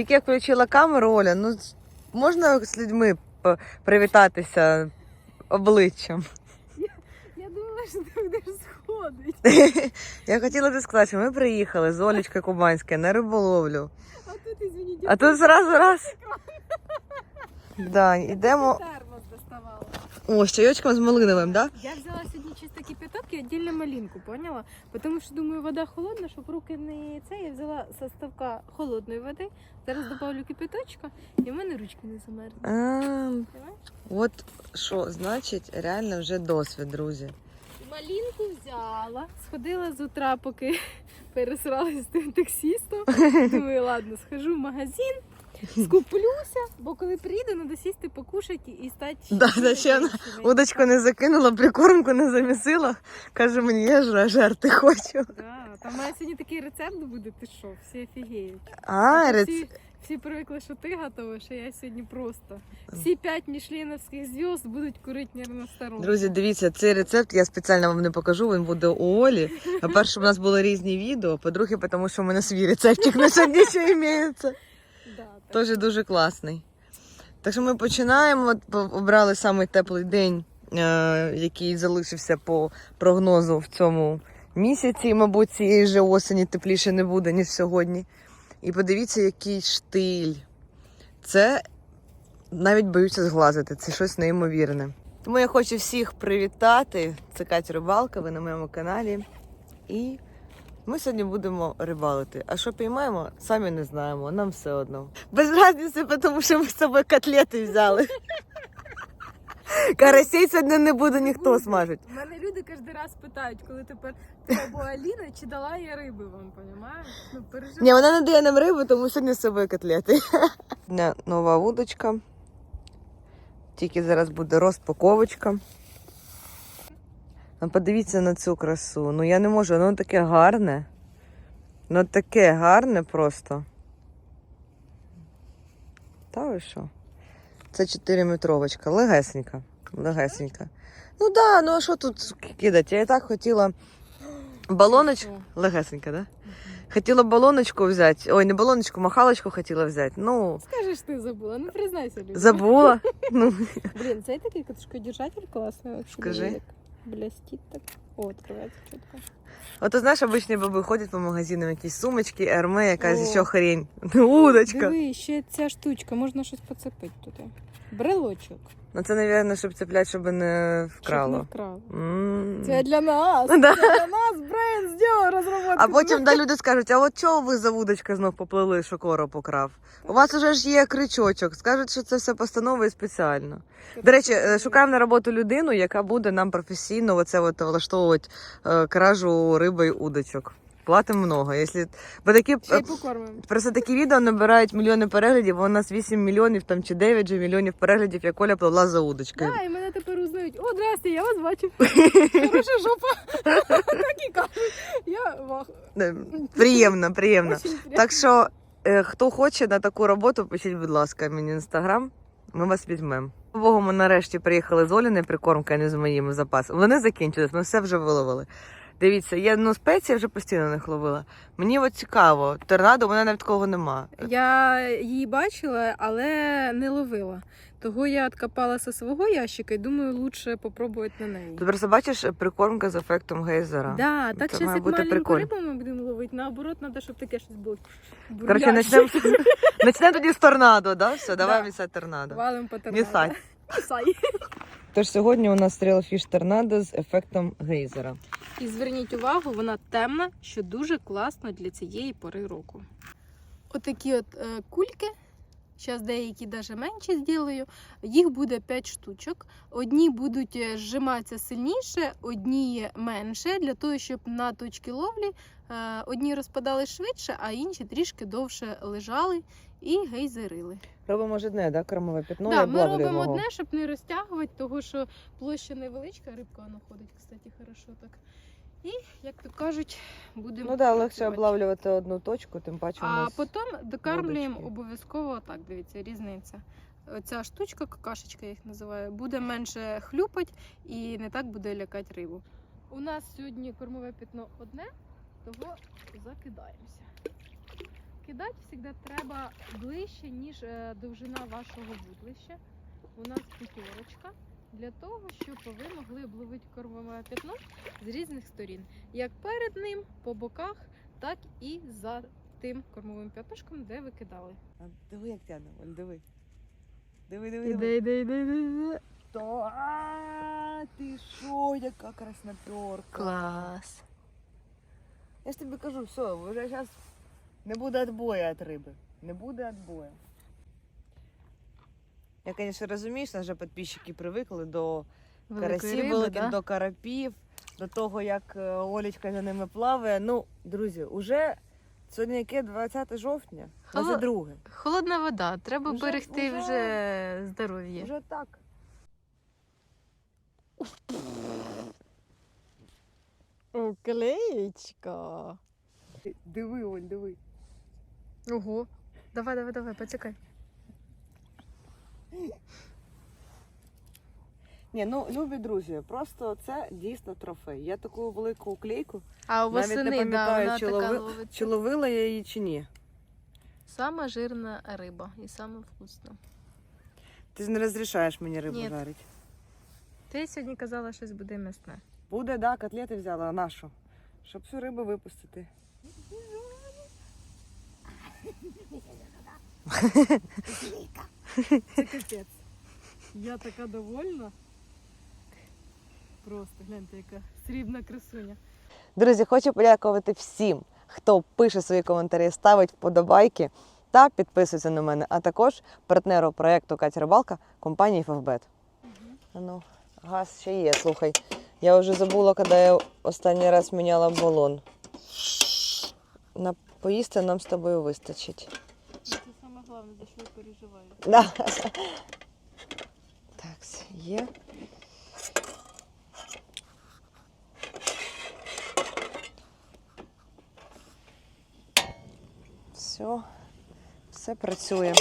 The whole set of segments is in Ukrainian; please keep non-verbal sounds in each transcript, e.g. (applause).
Тільки я включила камеру, Оля, ну можна з людьми привітатися обличчям. Я думала, що ти будеш сходити. (laughs) Я хотіла тобі сказати, що ми приїхали з Олечкою Кубанською на риболовлю. А тут, извините, А тут зразу раз. Да, йдемо. термос. О, з чайочком з малиновим, да? Я взяла сьогодні чисто кипяток і віддільно малинку, поняла? Тому що думаю, вода холодна, щоб руки не це. Я взяла со ставка холодної води. Зараз добавлю кипяточка, і в мене ручки не замерзнуть. А, от що значить реально вже досвід, друзі. Малинку взяла, сходила з утра, поки пересралася з тим таксістом. (laughs) Думаю, ладно, схожу в магазин, (laughs) скуплюся, бо коли приїду, треба сісти, покушати і стати. Да, да, ще вона. Удочку не закинула, прикормку не замісила. Каже, мені я ж жерти хочу. Да, там мене сьогодні такий рецепт буде, ти що, всі офігеють. А, рец... всі, всі привикли, що ти готовиш, а я сьогодні просто. Всі п'ять мішленовських зв'язд будуть курити нервно сторону. Друзі, дивіться, цей рецепт я спеціально вам не покажу, він буде у Олі. По-перше, у нас були різні відео, по-друге, тому що в мене свій рецептик на сьогодні ще імеється. Теж дуже класний. Так що ми починаємо. Обрали самий теплий день, е, який залишився по прогнозу в цьому місяці. Мабуть, цієї ж осені тепліше не буде, ніж сьогодні. І подивіться, який штиль. Це навіть боюся зглазити. Це щось неймовірне. Тому я хочу всіх привітати. Це Катя Рибалка, ви на моєму каналі. І ми сьогодні будемо рибалити. А що піймаємо, самі не знаємо, нам все одно. Без разниці, тому що ми з собою котлети взяли. Карасей сьогодні не буде ніхто смажити. У мене люди кожен раз питають, коли тепер ти або Аліна, чи дала я риби вам, понімаєш? Ну, переживай. Ні, вона не дає нам рибу, тому сьогодні з собою котлети. Нова вудочка. Тільки зараз буде розпаковочка. Ну, подивіться на цю красу. Ну я не можу, воно таке гарне. Ну таке гарне просто. Та ви що? Це 4 метровочка. Легесенька. Легесенька. Ну да, ну а що тут кидати? Я і так хотіла балоночку. Легесенька, да? Хотіла балоночку взяти. Ой, не балоночку, махалочку хотіла взяти. Ну, Скажеш, ти забула, ну признайся, Люда. забула. (laughs) Ну, Блін, цей такий катушкодержатель класний. Скажи. Блестить так. О, открывается чітко. от ти знаєш, обичні баби ходять по магазинам, якісь сумочки, ерме, якась О. ще хрень. (laughs) Удочка. Диви, ще ця штучка, можна щось поцепити туди. Брелочок. Ну це, мабуть, щоб цеплять, щоб не Щоб не вкрало. вкрало. М. Це для нас. (laughs) Да. Це для нас бренд зробив розробку. А потім да, люди скажуть, а от чого ви за вудочка знов поплили, що коро покрав? У вас уже ж є крючочок. Скажуть, що це все постанова і спеціально. До речі, е, шукаємо на роботу людину, яка буде нам професійно оце от влаштовувати е, кражу риби і удочок. Платимо много. Якщо... Бо такі, Ще й е, покормимо. просто такі відео набирають мільйони переглядів, а у нас 8 мільйонів там, чи 9 же мільйонів переглядів, як Оля пливла за удочкою. Да, і мене тепер узнають. О, здрасте, я вас бачив. (laughs) Хороша жопа. (laughs) Так і кажуть. Я вах. Приємно, приємно. Очень приємно. Так що, е, хто хоче на таку роботу, пишіть, будь ласка, мені інстаграм. Ми вас візьмемо. Богу, ми нарешті приїхали з Оліною прикормкою, а не з моїм запасом. Вони закінчились, ми все вже виловили. Дивіться, я ну спеції вже постійно не ловила. Мені от цікаво, торнадо у мене навіть такого нема. Я її бачила, але не ловила. Того я відкопала зі свого ящика і думаю, лучше попробувати на неї. Ти просто бачиш прикормка з ефектом гейзера. Да, так зараз як маленьку прикольно. рибу ми будемо ловити, наоборот, треба, щоб таке щось було. Бурляще. почнемо (laughs) тоді з торнадо, да? Все, давай Да. торнадо. Валим по торнадо. Місать. Тож сьогодні у нас стрілфіш торнадо з ефектом гейзера. І зверніть увагу, вона темна, що дуже класно для цієї пори року. Отакі от е, кульки. Зараз деякі навіть менші зроблю. Їх буде 5 штучок. Одні будуть е, зжиматися сильніше, одні менше, для того, щоб на точки ловлі е, одні розпадали швидше, а інші трішки довше лежали і гейзерили. Робимо ж одне, да, кормове пятно. да, ми робимо одне, щоб не розтягувати, тому що площа невеличка, рибка вона ходить, кстати, хорошо так. І, як то кажуть, будемо. Ну да, легше облавлювати одну точку, тим паче А потім докармлюємо обов'язково так, дивіться, різниця. Оця штучка, какашечка я їх називаю, буде менше хлюпать і не так буде лякати рибу. У нас сьогодні кормове пятно одне, того закидаємося. Закидати завжди треба ближче, ніж е, довжина вашого вудлища. У нас п'ятерочка для того, щоб ви могли обловити кормове пятно з різних сторін, як перед ним, по боках, так і за тим кормовим п'ятнишком, де ви кидали. А диви, як тягне, Оль, диви. Диви, диви, Іде, іде, іде, іде. То, а, ти що, яка красноперка. Клас. Я ж тобі кажу, все, вже зараз не буде відбою від риби. Не буде відбою. Я, звісно, розумію, що вже підписчики привикли до карасів великих, до карапів, до того, як е, Олечка за ними плаває. Ну, друзі, уже сьогодні яке 20 жовтня, Холо- 22. Холодна вода, треба Вже- берегти вже- вже здоров'я. Вже так. Уклеєчка. Диви, Оль, диви. Ого. Давай, давай, давай, почекай. Ні, ну любі друзі, просто це дійсно трофей. Я таку велику уклейку, А у Навіть не восени, да, чи лови- чи ловила я її, чи ні. Сама жирна риба і саме вкусна. Ти ж не розрішаєш мені рибу жарити. Ти сьогодні казала, щось буде м'ясне. Буде, да, котлети взяла, а нашу? Щоб всю рибу випустити. Це капець. Я така довольна. Просто гляньте, яка срібна красуня. Друзі, хочу подякувати всім, хто пише свої коментарі, ставить вподобайки та підписується на мене, а також партнеру проєкту Катя Рибалка компанії Фавбет. Ну, газ ще є, слухай. Я вже забула, коли я останній раз міняла балон. На поїсти нам з тобою вистачить. Це саме головне, за що я переживаю. (laughs) Да. Так, є. Все, все працює.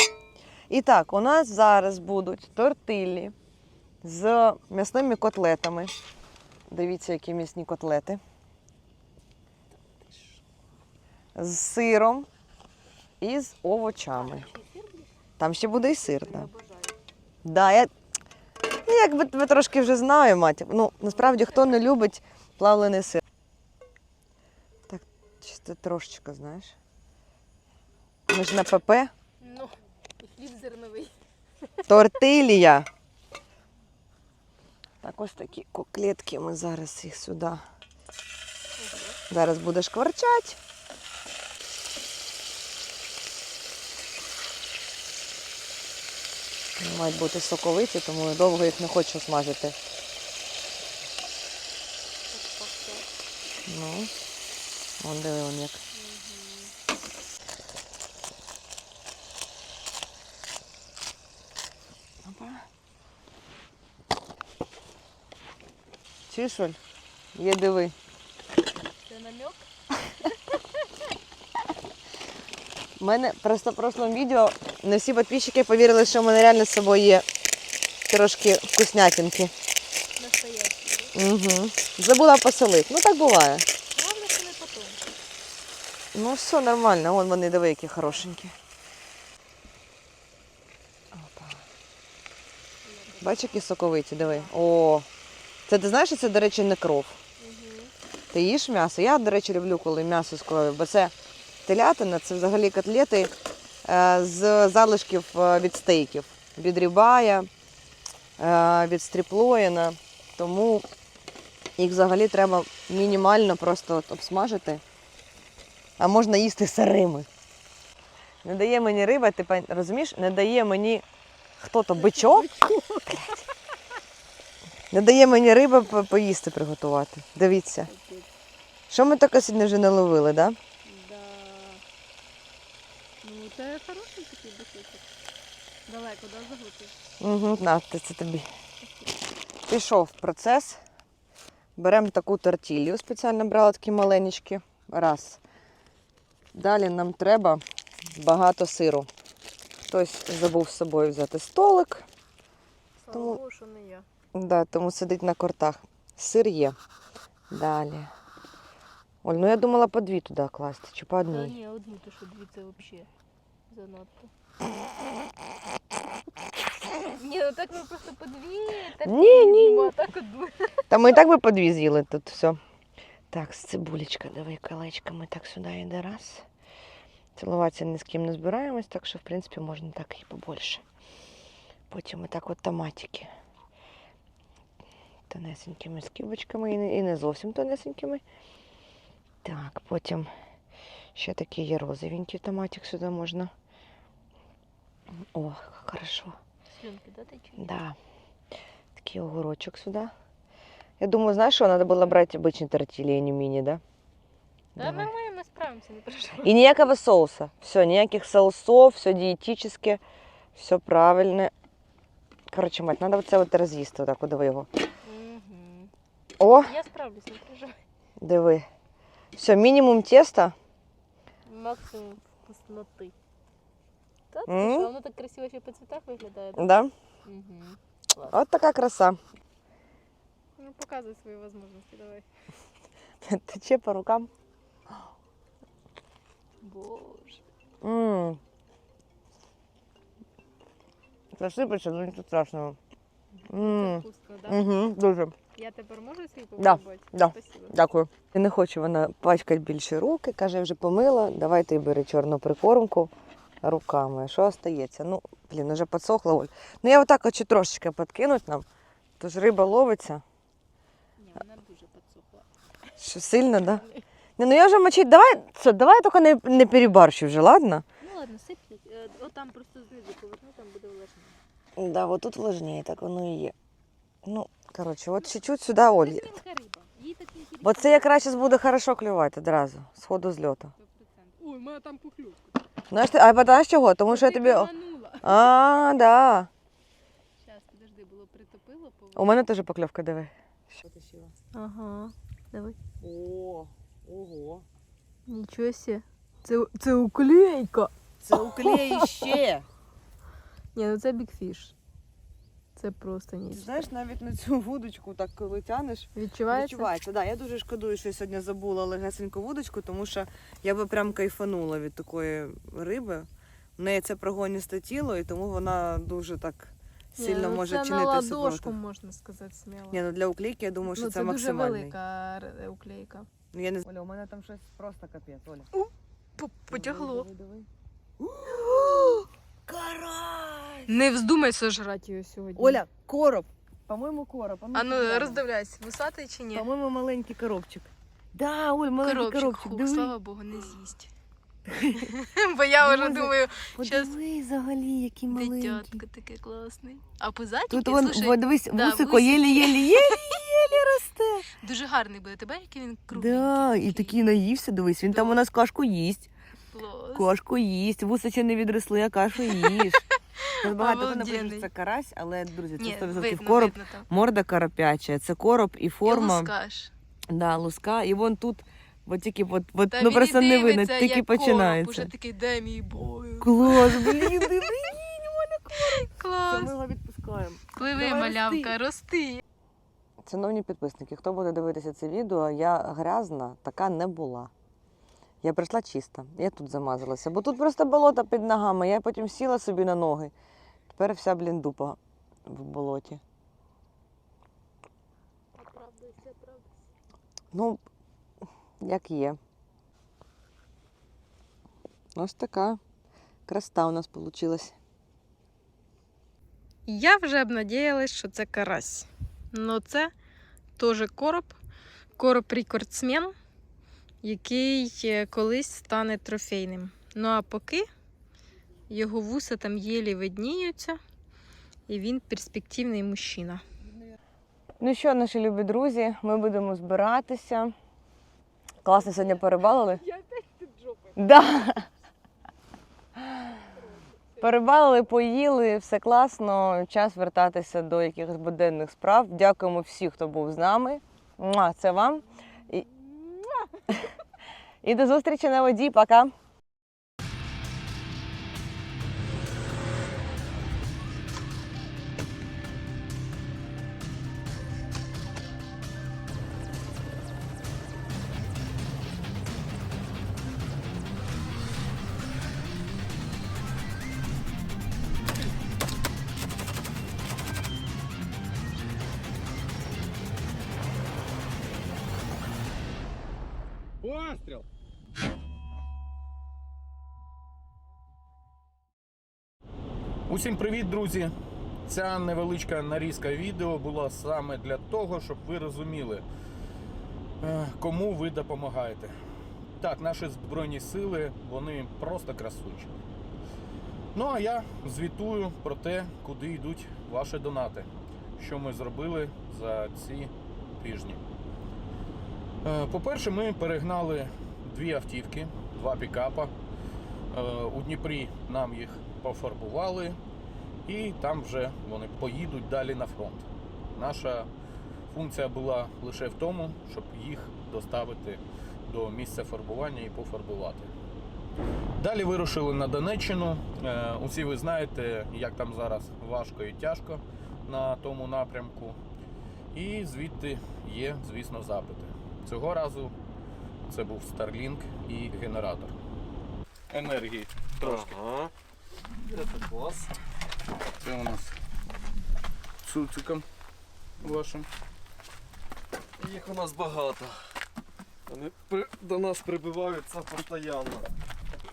І так, у нас зараз будуть тортилі з м'ясними котлетами. Дивіться, які м'ясні котлети. З сиром і з овочами. Там ще буде і сир. Да. Да, я... Ну, якби тебе трошки вже знаю, мать. Ну, насправді, хто не любить плавлений сир. Так, чисто трошечки, знаєш. Ми ж на ПП. Ну, і хліб зерновий. Тортилія. Так, ось такі коклетки ми зараз їх сюди. Зараз буде шкварчать. Вони Мають бути соковиті, тому я довго їх не хочу смажити. Ну, вон диви вон як. Чуєш, Є диви. Це намек? (laughs) У мене просто в прошлому відео не всі підписчики повірили, що в мене реально з собою є трошки вкуснятинки. Угу. Забула посолити. Ну так буває. Головне, що не потом. Ну все нормально, вон вони диви, які хорошенькі. Опа. Бачиш, які соковиті, диви. О, це ти знаєш, що це, до речі, не кров. Ти їш м'ясо? Я, до речі, люблю, коли м'ясо з кров'ю, бо це телятина, це взагалі котлети з залишків е, від стейків, від рібая, е, від стріплоїна. Тому їх взагалі треба мінімально просто обсмажити, а можна їсти сирими. Не дає мені риба, ти розумієш, не дає мені хто то бичок. Не дає мені риба поїсти приготувати. Дивіться. Що ми таке сьогодні вже не ловили, да? Да. Це хороший такий бутильчик. Далеко, да, заглотив? Угу, на, це це тобі. Пішов процес. Беремо таку тортілью, спеціально брала такі маленькі. Раз. Далі нам треба багато сиру. Хтось забув з собою взяти столик, Слава Тому- Богу, що не я. да, тому сидить на кортах. Сир є. Далі. Оль, ну я думала по дві туди класти, чи по Та одній. ні, одну, то що дві це взагалі занадто. Ні, ну так ми просто по дві. Так Ні, ні, ні. а так одну. Та ми і так би по дві з'їли тут все. Так, з цибулечка, давай колечками так сюди йде раз. Цілуватися ні з ким не збираємось, так що, в принципі, можна так і побольше. Потім отак от томатики. Тонесенькими скибочками і не, і не зовсім тонесенькими. Так, потім ще такий є розовенький томатик сюди можна. О, як хорошо. Слюнки, да, течуть? Да. Такий огурочок сюди. Я думаю, знаєш, що треба було брати обичні тортилі, а не міні, да? Та Давай. нормально, ми справимося, не переживай. І ніякого соуса. Все, ніяких соусов, все дієтичне, все правильне. Коротше, мать, треба це от роз'їсти, отак, от диви його. Мгм. О, Я справлюсь, не переживай. диви. Все, мінімум теста. Максимум вкусноти. Та ти М? що, воно так красиво ще по цвітах виглядає. да? Да? Угу. Клас. От така краса. Ну, показуй свої можливості, давай. (laughs) Тече по рукам. Боже. Ммм. Це сипеться, ну нічого страшного. Це Ммм. вкусно, так? Угу, дуже. Я тепер можу свій Да, попробувати? да. Спасибо. Дякую. І не хоче вона пачкати більше руки, каже, вже помила, давай ти бери чорну прикормку руками. Що остається? Ну, блін, вже підсохла. Оль. Ну я отак хочу трошечки підкинуть нам. Тож риба ловиться. Ні, вона дуже підсохла. Що сильно, да? Не, ну я вже мочить, давай, все, давай тільки не, не перебарщи вже, ладно? Ну ладно, сиплять. Е, О, там просто знизу поверну, там буде влажно. Да, от тут так воно і є. Ну, коротше, от чуть-чуть сюди, Оль. Це. Бо це якраз буде хорошо клювати одразу, з ходу з льоту. Ой, у мене там пухлювка. Знаєш, ти- а знаєш чого? Тому що я тобі... А, да. Зараз, подожди, було притопило, У мене теж покльовка, диви. Ага, давай. О, ого. Нічого сі. Це, це уклейка. Це уклеїще. (laughs) Ні, ну це бікфіш. Це просто ніч. знаєш, навіть на цю вудочку, так коли тянеш, Відчувається? відчувається. Да, я дуже шкодую, що я сьогодні забула легесеньку вудочку, тому що я би прям кайфанула від такої риби. В неї це прогоністе тіло, і тому вона дуже так Ні, сильно ну може це чинити на ладошку, супротив. можна сказати, сміло. Ні, ну для уклейки я думаю, що ну, це, це дуже велика уклейка. Ну я не Оля, у мене там щось просто капець, Оля. Потягло. Диви, диви, диви. (gasps) Не вздумай сожрати її сьогодні. Оля, короб. По-моєму, короб. а ну роздивляйся, вусатий чи ні? По-моєму, маленький коробчик. Да, Оль, маленький коробчик. Хук, Диви. слава Богу, не з'їсть. (laughs) Бо я вже думаю, Подиви взагалі, який маленький. дитятко таке класний. А пузатики, Тут вон, слушай, да, вусико вусики. єлі-єлі-єлі росте. (laughs) дуже гарний буде. Бачиш, який він кругленький. Да, і такий наївся, дивись, він там у нас кашку їсть. Клас. Кашку їсть, вуси ще не відросли, а кашу їж. Тут багато хто напише, Обалденний. що це карась, але, друзі, Ні, це 100% видно, короб. видно там. Морда карапяча, це короб і І форма. лускаш. Да, луска. І вон тут, от тільки, от, от, Та ну він просто і не видно, дивиться, тільки як короб, починається. Уже такий, де мій бой. Клас, блін, (laughs) диви. Клас. Ми його відпускаємо. Пливи, Давай малявка, рости. Шановні підписники, хто буде дивитися це відео, я грязна, така не була. Я прийшла чиста, я тут замазалася, бо тут просто болото під ногами. Я потім сіла собі на ноги. Тепер вся, блін, дупа в болоті. Ну, як є. Ось така красота у нас вийшла. Я вже б надіялась, що це карась. Ну це теж короб, короб рекордсмен, який е, колись стане трофейним. Ну а поки його вуса там єлі видніються, і він перспективний мужчина. Ну що, наші любі друзі, ми будемо збиратися. Класно сьогодні перебалили. Я опять тут жопи. Да. Перебалили, поїли, все класно. Час вертатися до якихось буденних справ. Дякуємо всім, хто був з нами. Це вам. І, до зустрічі на воді. Пока. Усім привіт, друзі! Ця невеличка нарізка відео була саме для того, щоб ви розуміли, е, кому ви допомагаєте. Так, наші Збройні сили, вони просто красунчики. Ну а я звітую про те, куди йдуть ваші донати, що ми зробили за ці тижні. Е, По-перше, ми перегнали дві автівки, два пікапа. Е, У Дніпрі нам їх пофарбували, і там вже вони поїдуть далі на фронт. Наша функція була лише в тому, щоб їх доставити до місця фарбування і пофарбувати. Далі вирушили на Донеччину. Е, Усі ви знаєте, як там зараз важко і тяжко на тому напрямку. І звідти є, звісно, запити. Цього разу це був Starlink і генератор. Енергії трошки. Ага. Це клас. Це у нас цуциком вашим. Їх у нас багато. Вони при... до нас прибиваються постійно.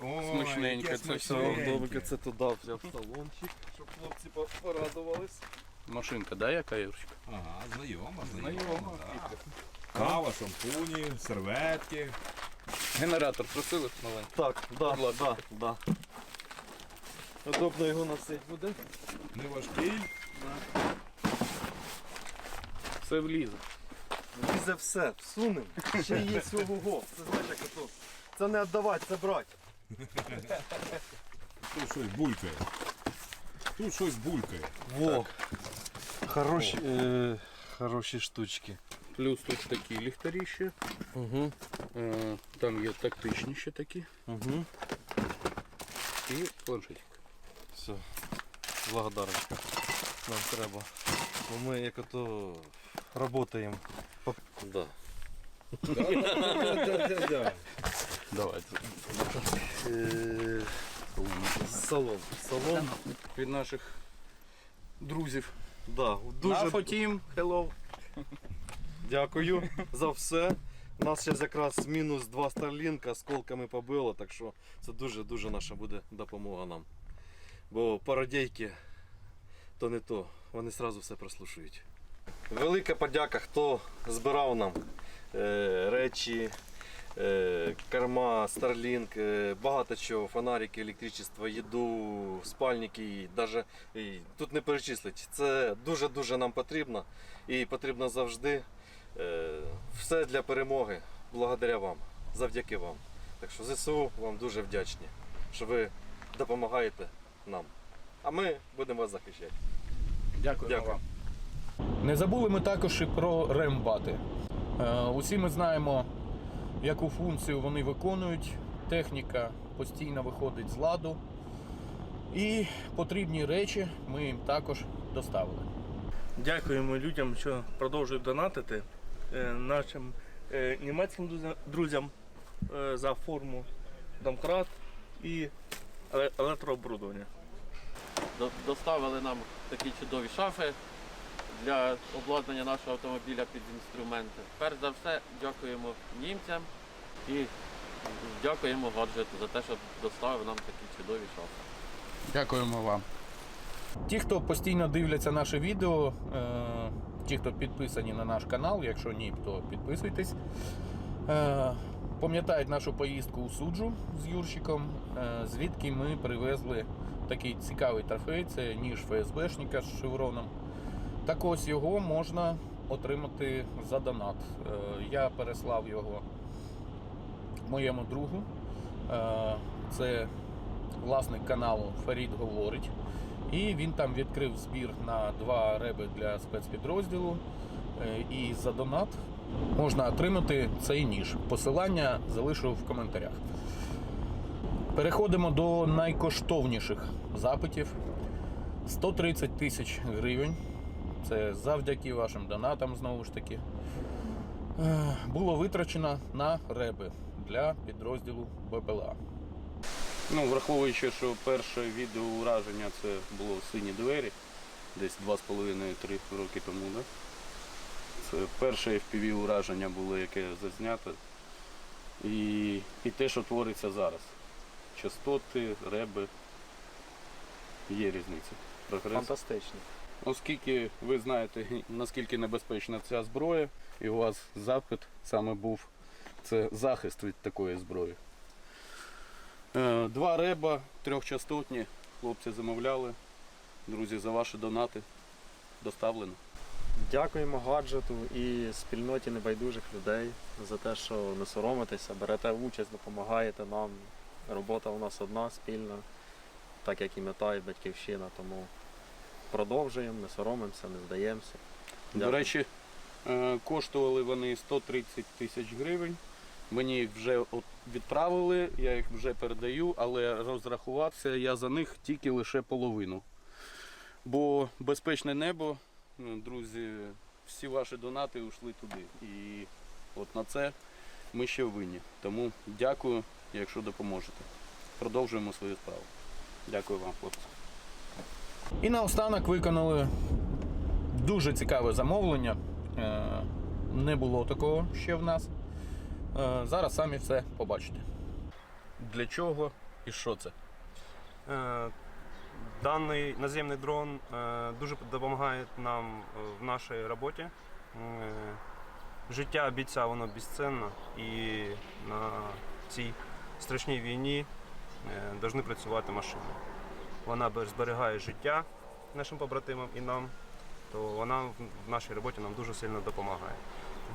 Смачненьке це все. Добре, це туди взяв салончик, щоб хлопці порадувались. Машинка, да, яка Юрочка? Ага, знайома, Знайома. знайома. да. Кава, шампуні, серветки. Генератор просили маленький. Так, да, да, да. Удобно його носити буде. Не важкий. Все влізе. Лізе все, всунем. Ще є ого. Це знаєш, як ото. Це не віддавати, це брати. Тут щось булькає. Тут щось булькає. Во. Хороші, е, хороші штучки. Плюс тут такі ліхтарі ще. Угу. Е, Там є тактичніші такі. Угу. І планшетик. Все. Благодарочка. Нам треба. Бо ми як ото працюємо. Да. (laughs) Давайте. Е, салон. Салон. Від наших друзів. Да, Дуже... Team, hello. дякую за все. У нас зараз якраз мінус два старлінка з колками побило, так що це дуже-дуже наша буде допомога нам. Бо пародійки то не то, вони одразу все прослушують. Велика подяка, хто збирав нам е, речі, е, керма, Starlink, е, багато чого, фонарики, електричество, їду, спальники, і даже, і тут не перечислить. Це дуже-дуже нам потрібно і потрібно завжди. Е, все для перемоги, благодаря вам, завдяки вам. Так що ЗСУ вам дуже вдячні, що ви допомагаєте нам. А ми будемо вас захищати. Дякую, Дякую. вам. Не забули ми також і про рембати. Е, Усі ми знаємо, яку функцію вони виконують. Техніка постійно виходить з ладу. І потрібні речі ми їм також доставили. Дякуємо людям, що продовжують донатити е, нашим е, німецьким друзям за форму домкрат і еле- електрооборудовання. До- доставили нам такі чудові шафи для обладнання нашого автомобіля під інструменти. Перш за все, дякуємо німцям і дякуємо гаджету за те, що доставив нам такі чудові шафи. Дякуємо вам. Ті, хто постійно дивляться наше відео, е, ті, хто підписані на наш канал, якщо ні, то підписуйтесь. Е, Пам'ятають нашу поїздку у суджу з Юрчиком, е, звідки ми привезли такий цікавий трофей, це ніж ФСБшника з шевроном. Так ось його можна отримати за донат. Е, Я переслав його моєму другу. Е, Це власник каналу Фарід говорить. І він там відкрив збір на два реби для спецпідрозділу. Е, І за донат можна отримати цей ніж. Посилання залишу в коментарях. Переходимо до найкоштовніших запитів. 130 тисяч гривень. Це завдяки вашим донатам, знову ж таки. Е, Було витрачено на реби для підрозділу БПЛА. Ну, враховуючи, що перше відео ураження це було сині двері, десь 2,5-3 роки тому, да? Це перше FPV ураження було, яке зазнято. і, і те, що твориться зараз. Частоти, реби. Є різниця. Прогрес. Фантастично. Оскільки ви знаєте, наскільки небезпечна ця зброя, і у вас запит саме був це захист від такої зброї. Е, Два реба, трьохчастотні, хлопці замовляли. Друзі, за ваші донати доставлено. Дякуємо гаджету і спільноті небайдужих людей за те, що не соромитеся, берете участь, допомагаєте нам. Робота у нас одна спільна, так як і мета, і батьківщина. Тому продовжуємо, не соромимося, не здаємося. До речі, е, коштували вони 130 тисяч гривень. Мені їх вже відправили, я їх вже передаю, але розрахувався я за них тільки лише половину. Бо безпечне небо, ну, друзі, всі ваші донати йшли туди. І от на це ми ще винні. Тому дякую, якщо допоможете. Продовжуємо свою справу. Дякую вам, хлопці. І наостанок виконали дуже цікаве замовлення. Е, Не було такого ще в нас. Е, Зараз самі все побачите. Для чого і що це? Е, Даний наземний дрон дуже допомагає нам в нашій роботі. Життя бійця воно безцінно і на цій страшній війні повинні працювати машини. Вона зберігає життя нашим побратимам і нам, то вона в нашій роботі нам дуже сильно допомагає.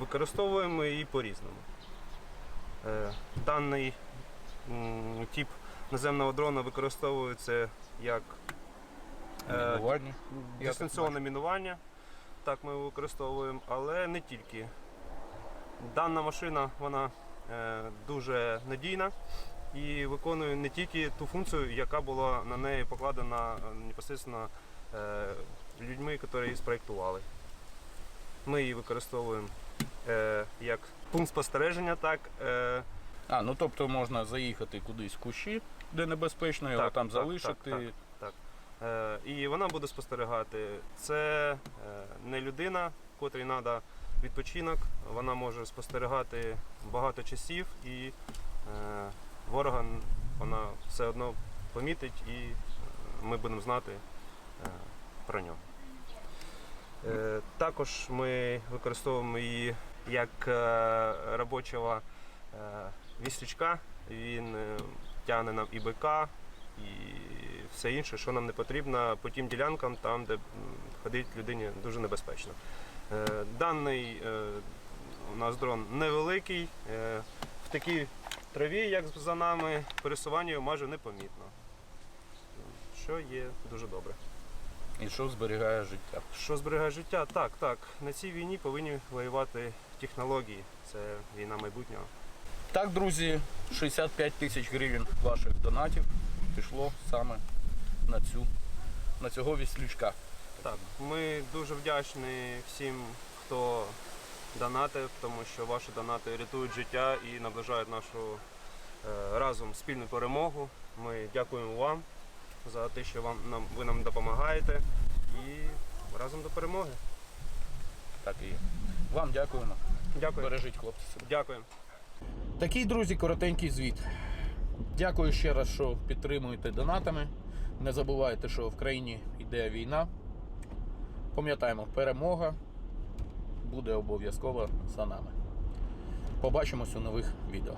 Використовуємо її по-різному. Е, Даний тип наземного дрона використовується як е, Мінування? дистанційне мінування. Так ми його використовуємо, але не тільки. Дана машина вона е, дуже надійна і виконує не тільки ту функцію, яка була на неї покладена е, непосередньо е, людьми, які її спроєктували. Ми її використовуємо е, як пункт спостереження, так е, А, ну тобто можна заїхати кудись в кущі, де небезпечно, його Так, там так, залишити. так, так. Е, і вона буде спостерігати. Це е, не людина, котрій треба відпочинок. Вона може спостерігати багато часів і е, ворога вона все одно помітить і е, ми будемо знати е, про нього. Е, також ми використовуємо її як е, робочого е, віслючка. Він е, тягне нам і БК, і все інше, що нам не потрібно по тим ділянкам, там, де ходить людині дуже небезпечно. Е, Даний е, у нас дрон невеликий, е, в такій траві, як за нами, пересування його майже непомітно. Що є дуже добре. І що зберігає життя. Що зберігає життя? Так, так. На цій війні повинні воювати технології. Це війна майбутнього. Так, друзі, 65 тисяч гривень ваших донатів пішло саме на цю на цього віслючка. Так, ми дуже вдячні всім, хто донатив, тому що ваші донати рятують життя і наближають нашу е, разом спільну перемогу. Ми дякуємо вам за те, що вам нам ви нам допомагаєте. І разом до перемоги. Так і є. Вам дякуємо. Дякую. Бережіть хлопці. Дякуємо. Такий, друзі, коротенький звіт. Дякую ще раз, що підтримуєте донатами. Не забувайте, що в країні йде війна. Пам'ятаємо, перемога буде обов'язково за нами. Побачимось у нових відео.